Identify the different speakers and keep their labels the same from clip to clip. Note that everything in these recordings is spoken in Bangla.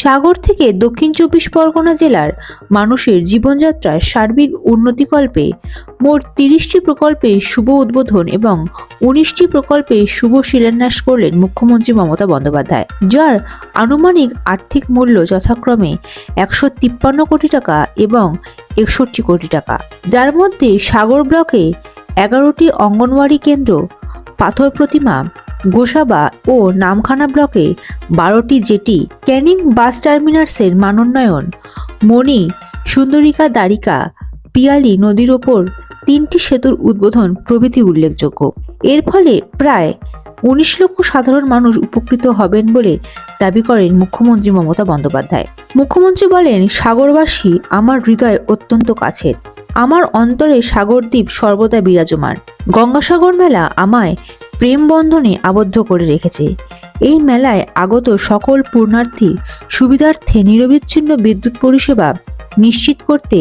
Speaker 1: সাগর থেকে দক্ষিণ চব্বিশ পরগনা জেলার মানুষের জীবনযাত্রার সার্বিক উন্নতিকল্পে মোট তিরিশটি প্রকল্পে শুভ উদ্বোধন এবং উনিশটি প্রকল্পে শুভ শিলান্যাস করলেন মুখ্যমন্ত্রী মমতা বন্দ্যোপাধ্যায়, যার আনুমানিক আর্থিক মূল্য যথাক্রমে একশো তিপ্পান্ন কোটি টাকা এবং একষট্টি কোটি টাকা। যার মধ্যে সাগর ব্লকে এগারোটি অঙ্গনওয়াড়ি কেন্দ্র, পাথর প্রতিমা গোসাবা ও নামখানা ব্লকে বারোটি জেটি ক্যানিং বাস টার্মিনাসের মানোন্নয়ন। মণি, সুন্দরিকা দ্বারিকা পিয়ালি নদীর ওপর তিনটি সেতুর উদ্বোধন প্রভৃতি উল্লেখযোগ্য। এর ফলে প্রায় উনিশ লক্ষ সাধারণ মানুষ উপকৃত হবেন বলে দাবি করেন মুখ্যমন্ত্রী মমতা বন্দ্যোপাধ্যায়। মুখ্যমন্ত্রী বলেন, সাগরবাসী আমার হৃদয় অত্যন্ত কাছের। আমার অন্তরে সাগরদ্বীপ সর্বদা বিরাজমান। গঙ্গাসাগর মেলা আমায় প্রেম বন্ধনে আবদ্ধ করে রেখেছে। এই মেলায় আগত সকল পূর্ণার্থী সুবিধার্থে নিরবিচ্ছিন্ন বিদ্যুৎ পরিষেবা নিশ্চিত করতে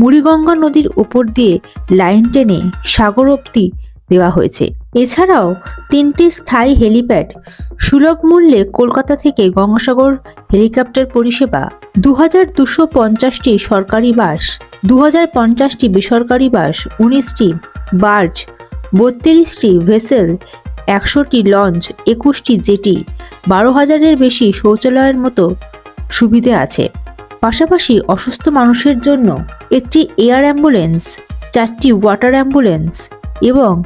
Speaker 1: মুড়িগঙ্গা নদীর উপর দিয়ে লাইন টেনে সাগর অব্দি দেওয়া হয়েছে। এছাড়াও তিনটি স্থায়ী হেলিপ্যাড, সুলভ মূল্যে কলকাতা থেকে গঙ্গাসাগর হেলিকপ্টার পরিষেবা দু হাজার দুশো পঞ্চাশটি সরকারি বাস দু হাজার পঞ্চাশটি বেসরকারি বাস, উনিশটি বার্জ, বত্রিশটি ভেসেল একশোটি লঞ্চ, একুশটি জেটি, বারো হাজারের বেশি শৌচালয়ের মতো সুবিধে আছে। পাশাপাশি অসুস্থ মানুষের জন্য একটি এয়ার অ্যাম্বুলেন্স, চারটি ওয়াটার অ্যাম্বুলেন্স এবং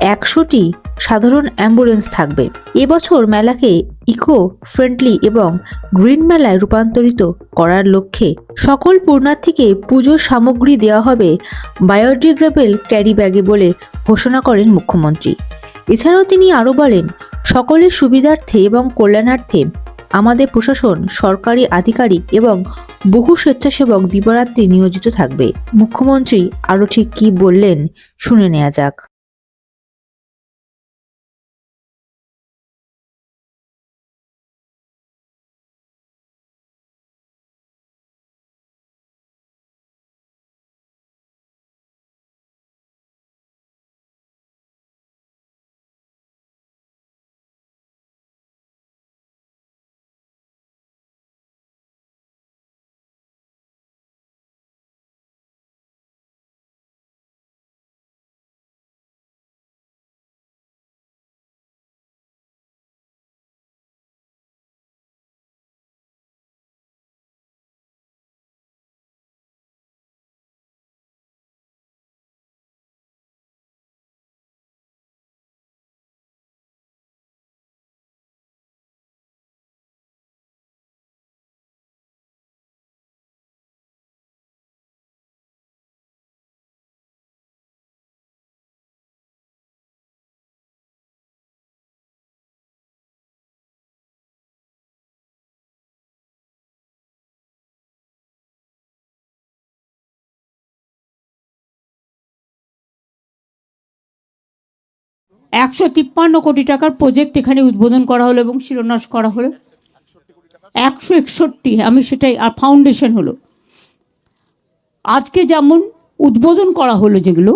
Speaker 1: একশোটি সাধারণ অ্যাম্বুলেন্স থাকবে। এবছর মেলাকে ইকো ফ্রেন্ডলি এবং গ্রিন মেলায় রূপান্তরিত করার লক্ষ্যে সকল পূর্ণার্থীকে পুজোর সামগ্রী দেওয়া হবে বায়োডিগ্রেডেবল ক্যারি ব্যাগে বলে ঘোষণা করেন মুখ্যমন্ত্রী। এছাড়াও তিনি আরও বলেন, সকলের সুবিধার্থে এবং কল্যাণার্থে আমাদের প্রশাসন, সরকারি আধিকারিক এবং বহু স্বেচ্ছাসেবক দিবরাত্রি নিয়োজিত থাকবে। মুখ্যমন্ত্রী আরও ঠিক কী বললেন শুনে নেওয়া যাক।
Speaker 2: একশো তিপ্পান্ন কোটি টাকার প্রজেক্ট এখানে উদ্বোধন করা হলো এবং শিলান্যাস করা হলো। একশো একষট্টি, আমি সেটাই, আর ফাউন্ডেশন হলো। আজকে যেমন উদ্বোধন করা হলো যেগুলো,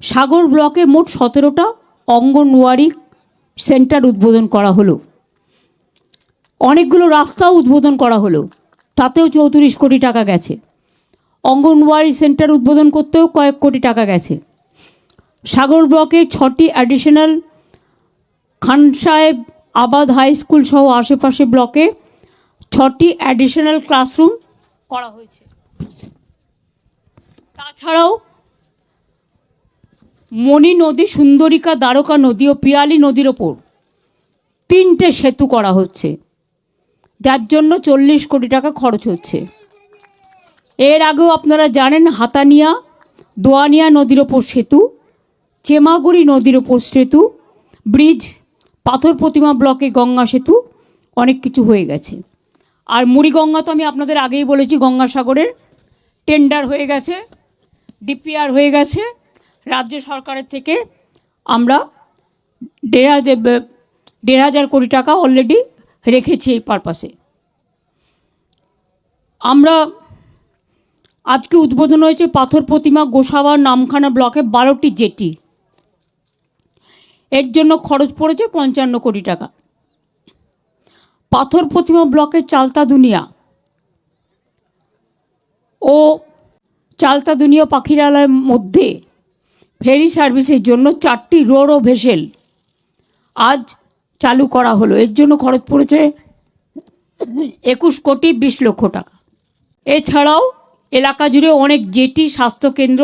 Speaker 2: সাগর ব্লকে মোট সতেরোটা অঙ্গনওয়াড়ি সেন্টার উদ্বোধন করা হলো। অনেকগুলো রাস্তাও উদ্বোধন করা হলো, তাতেও চৌত্রিশ কোটি টাকা গেছে। অঙ্গনওয়াড়ি সেন্টার উদ্বোধন করতেও কয়েক কোটি টাকা গেছে। সাগর ব্লকে ছটি অ্যাডিশনাল খান সাহেব আবাদ হাই স্কুল সহ আশেপাশে ব্লকে ছটি অ্যাডিশনাল ক্লাসরুম করা হয়েছে। তাছাড়াও মণি নদী, সুন্দরিকা, দ্বারকা নদী ও পিয়ালি নদীর ওপর তিনটে সেতু করা হচ্ছে, যার জন্য চল্লিশ কোটি টাকা খরচ হচ্ছে। এর আগেও আপনারা জানেন, হাতানিয়া, দোয়ানিয়া নদীর ওপর সেতু চেমাগুড়ি নদীর ওপর সেতু, ব্রিজ, পাথর প্রতিমা ব্লকে গঙ্গা সেতু, অনেক কিছু হয়ে গেছে। আর মুড়িগঙ্গা তো আমি আপনাদের আগেই বলেছি, গঙ্গাসাগরের টেন্ডার হয়ে গেছে ডিপিআর হয়ে গেছে। রাজ্য সরকারের থেকে আমরা দেড় হাজার দেড় হাজার কোটি টাকা অলরেডি রেখেছি এই পারপাসে আমরা আজকে উদ্বোধন হয়েছে পাথর প্রতিমা গোসাবার নামখানা ব্লকে বারোটি জেটি। এর জন্য খরচ পড়েছে পঞ্চান্ন কোটি টাকা। পাথর প্রতিমা ব্লকের চালতা দুনিয়া ও চালতা দুনিয়া পাখিরালয়ের মধ্যে ফেরি সার্ভিসের জন্য চারটি রোড ও ভেসেল আজ চালু করা হলো। এর জন্য খরচ পড়েছে একুশ কোটি বিশ লক্ষ টাকা। এছাড়াও এলাকা জুড়ে অনেক জেটি স্বাস্থ্যকেন্দ্র,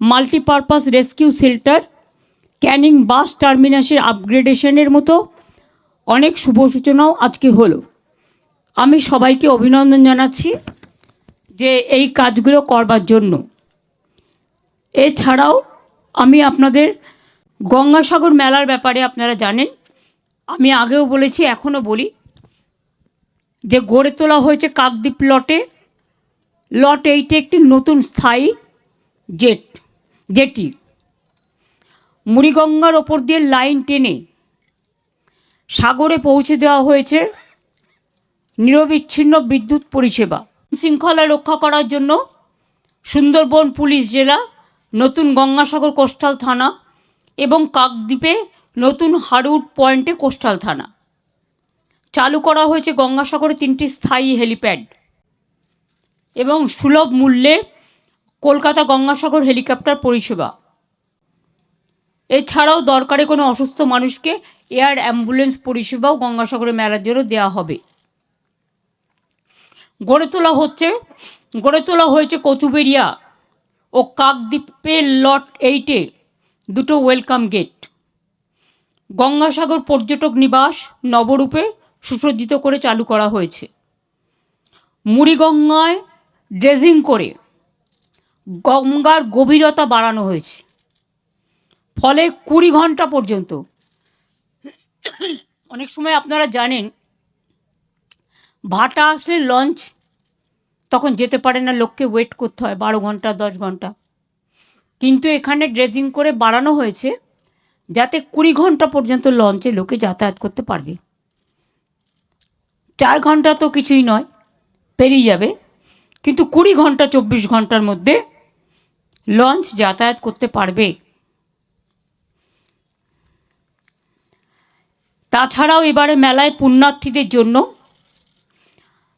Speaker 2: multipurpose rescue shelter Canning bus টার্মিনাসের আপগ্রেডেশনের মতো অনেক শুভ সূচনাও আজকে হলো। আমি সবাইকে অভিনন্দন জানাচ্ছি যে এই কাজগুলো করবার জন্য। এছাড়াও আমি আপনাদের গঙ্গাসাগর মেলার ব্যাপারে আপনারা জানেন। আমি আগেও বলেছি, এখনও বলি যে গড়ে তোলা হয়েছে কাকদ্বীপ লটে। লট এইটে একটি নতুন স্থায়ী জেট, জেটি। মুড়িগঙ্গার ওপর দিয়ে লাইন টেনে সাগরে পৌঁছে দেওয়া হয়েছে নিরবিচ্ছিন্ন বিদ্যুৎ পরিষেবা। শৃঙ্খলা রক্ষা করার জন্য সুন্দরবন পুলিশ জেলা, নতুন গঙ্গাসাগর কোস্টাল থানা এবং কাকদ্বীপে নতুন হারুট পয়েন্টে কোস্টাল থানা। চালু করা হয়েছে গঙ্গাসাগরে তিনটি স্থায়ী হেলিপ্যাড এবং সুলভ মূল্যে কলকাতা গঙ্গাসাগর হেলিকপ্টার পরিষেবা। এছাড়াও দরকারে কোনো অসুস্থ মানুষকে এয়ার অ্যাম্বুলেন্স পরিষেবাও গঙ্গাসাগরে মেলার জন্য দেওয়া হবে। গড়ে তোলা হচ্ছে, গড়ে তোলা হয়েছে কচুবেরিয়া ও কাকদ্বীপের লট এইটে দুটো ওয়েলকাম গেট। গঙ্গাসাগর পর্যটক নিবাস নবরূপে সুসজ্জিত করে চালু করা হয়েছে। মুড়িগঙ্গায় ড্রেজিং করে গঙ্গার গভীরতা বাড়ানো হয়েছে। ফলে কুড়ি ঘণ্টা পর্যন্ত। অনেক সময় আপনারা জানেন, ভাটা আসলে লঞ্চ তখন যেতে পারে না, লোককে ওয়েট করতে হয়, বারো ঘণ্টা, দশ ঘণ্টা। কিন্তু এখানে ড্রেজিং করে বাড়ানো হয়েছে, যাতে কুড়ি ঘণ্টা পর্যন্ত লঞ্চে লোকে যাতায়াত করতে পারবে। চার ঘণ্টা তো কিছুই নয়, পেরিয়ে যাবে। কিন্তু কুড়ি ঘণ্টা, চব্বিশ ঘণ্টার মধ্যে লঞ্চ যাতায়াত করতে পারবে। তাছাড়াও এবারে মেলায় পুণ্যার্থীদের জন্য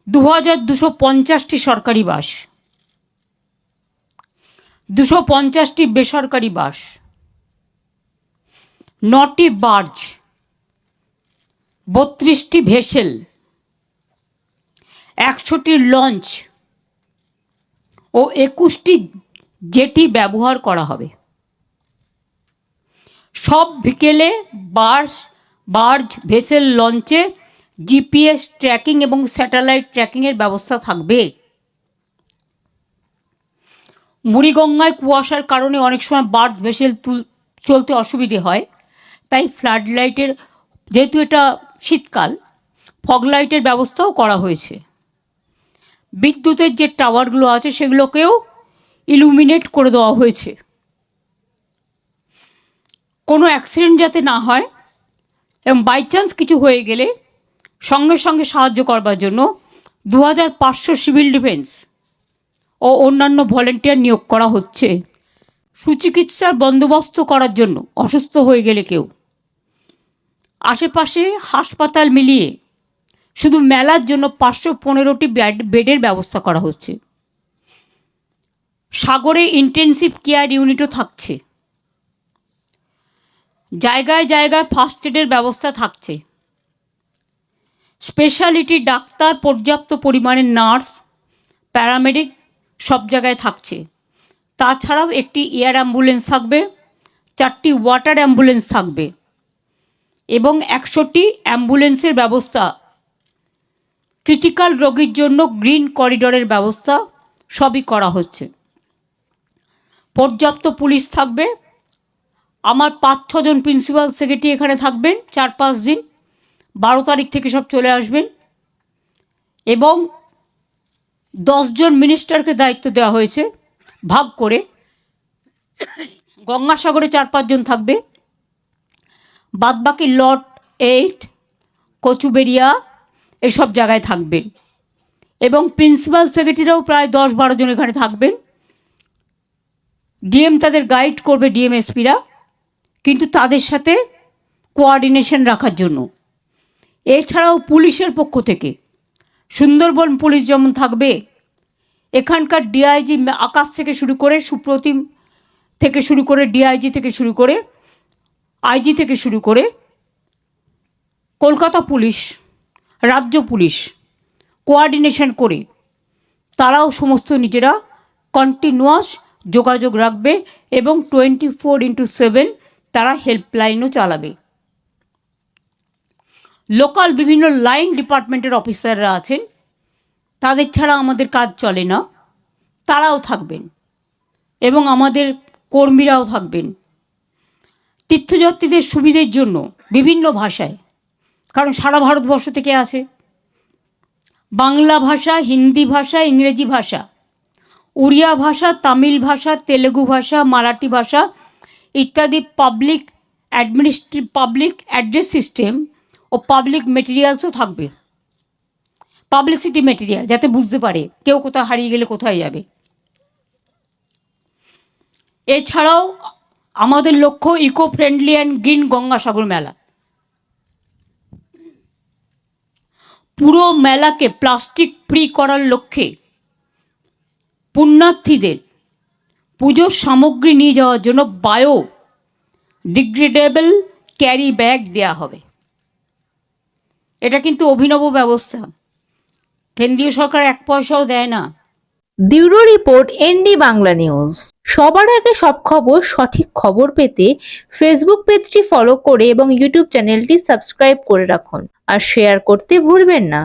Speaker 2: দু হাজার দুশো পঞ্চাশটি সরকারি বাস। দুশো পঞ্চাশটি বেসরকারি বাস। নটি বার্জ। বত্রিশটি ভেসেল। একশোটি লঞ্চ। ও একুশটি জেটি ব্যবহার করা হবে। সব বিকেলে বার্স বার্জ ভেসেল লঞ্চে জিপিএস ট্র্যাকিং এবং স্যাটেলাইট ট্র্যাকিংয়ের ব্যবস্থা থাকবে। মুড়িগঙ্গায় কুয়াশার কারণে অনেক সময় বার্জ ভেসেল তুল, চলতে অসুবিধে হয়। তাই ফ্লাড লাইটের যেহেতু এটা শীতকাল ফগ লাইটের ব্যবস্থাও করা হয়েছে। বিদ্যুতের যে টাওয়ারগুলো আছে সেগুলোকেও ইলুমিনেট করে দেওয়া হয়েছে। কোনো অ্যাক্সিডেন্ট যাতে না হয় এবং বাই চান্স কিছু হয়ে গেলে সঙ্গে সঙ্গে সাহায্য করবার জন্য দু হাজার পাঁচশো সিভিল ডিফেন্স ও অন্যান্য ভলেন্টিয়ার নিয়োগ করা হচ্ছে। সুচিকিৎসার বন্দোবস্ত করার জন্য অসুস্থ হয়ে গেলে কেউ। আশেপাশে হাসপাতাল মিলিয়ে শুধু মেলার জন্য পাঁচশো পনেরোটি বেড বেডের ব্যবস্থা করা হচ্ছে। সাগরে ইন্টেনসিভ কেয়ার ইউনিটও থাকছে। জায়গায় জায়গায় ফার্স্ট এডের ব্যবস্থা থাকছে। স্পেশালিটি ডাক্তার, পর্যাপ্ত পরিমাণে নার্স প্যারামেডিক সব জায়গায় থাকছে। তাছাড়াও একটি এয়ার অ্যাম্বুলেন্স থাকবে, চারটি ওয়াটার অ্যাম্বুলেন্স থাকবে এবং একশোটি অ্যাম্বুলেন্সের ব্যবস্থা। ক্রিটিক্যাল রোগীর জন্য গ্রিন করিডোরের ব্যবস্থা সবই করা হচ্ছে। পর্যাপ্ত পুলিশ থাকবে আমার পাঁচ, ছজন প্রিন্সিপাল সেক্রেটারি এখানে থাকবেন, চার, পাঁচ দিন। বারো তারিখ থেকে সব চলে আসবেন। এবং দশজন মিনিস্টারকে দায়িত্ব দেওয়া হয়েছে, ভাগ করে। গঙ্গাসাগরে চার পাঁচজন থাকবে। বাদবাকি লট এইট কচুবেরিয়া এসব জায়গায় থাকবেন। এবং প্রিন্সিপাল সেক্রেটারিরাও প্রায় দশ, বারো জন এখানে থাকবেন। ডিএম তাদের গাইড করবে ডিএমএসপিরা কিন্তু তাদের সাথে কোয়ার্ডিনেশন রাখার জন্য। এছাড়াও পুলিশের পক্ষ থেকে সুন্দরবন পুলিশ যেমন থাকবে, এখানকার ডিআইজি আকাশ থেকে শুরু করে সুপ্রতিম থেকে শুরু করে ডিআইজি থেকে শুরু করে আইজি থেকে শুরু করে কলকাতা পুলিশ, রাজ্য পুলিশ কোয়ার্ডিনেশন করে তারাও সমস্ত নিজেরা কন্টিনিউয়াস যোগাযোগ রাখবে এবং টোয়েন্টি ফোর ইন্টু সেভেন তারা হেল্পলাইনও চালাবে। লোকাল বিভিন্ন লাইন ডিপার্টমেন্টের অফিসাররা আছেন। তাদের ছাড়া আমাদের কাজ চলে না। তারাও থাকবেন এবং আমাদের কর্মীরাও থাকবেন। তীর্থযাত্রীদের সুবিধের জন্য বিভিন্ন ভাষায়, কারণ সারা ভারতবর্ষ থেকে আসে বাংলা ভাষা, হিন্দি ভাষা, ইংরেজি ভাষা, উড়িয়া ভাষা, তামিল ভাষা, তেলেগু ভাষা, মারাঠি ভাষা ইত্যাদি পাবলিক অ্যাডমিনিস্ট্রি পাবলিক অ্যাড্রেস সিস্টেম ও পাবলিক মেটেরিয়ালসও থাকবে। পাবলিসিটি মেটেরিয়াল যাতে বুঝতে পারে কেউ কোথাও হারিয়ে গেলে কোথায় যাবে। এছাড়াও আমাদের লক্ষ্য eco friendly and green Gangasagar Mela. পুরো মেলাকে প্লাস্টিক ফ্রি করার লক্ষ্যে পুণ্যার্থীদের পুজোর সামগ্রী নিয়ে যাওয়ার জন্য বায়ো ডিগ্রেডেবল ক্যারি ব্যাগ দেয়া হবে। এটা কিন্তু অভিনব ব্যবস্থা। কেন্দ্রীয় সরকার এক পয়সাও দেয় না।
Speaker 1: Bureau report ND Bangla news. সবার আগে সব খবর, সঠিক খবর পেতে ফেসবুক পেজটি ফলো করে এবং ইউটিউব চ্যানেলটি সাবস্ক্রাইব করে রাখুন। আর শেয়ার করতে ভুলবেন না।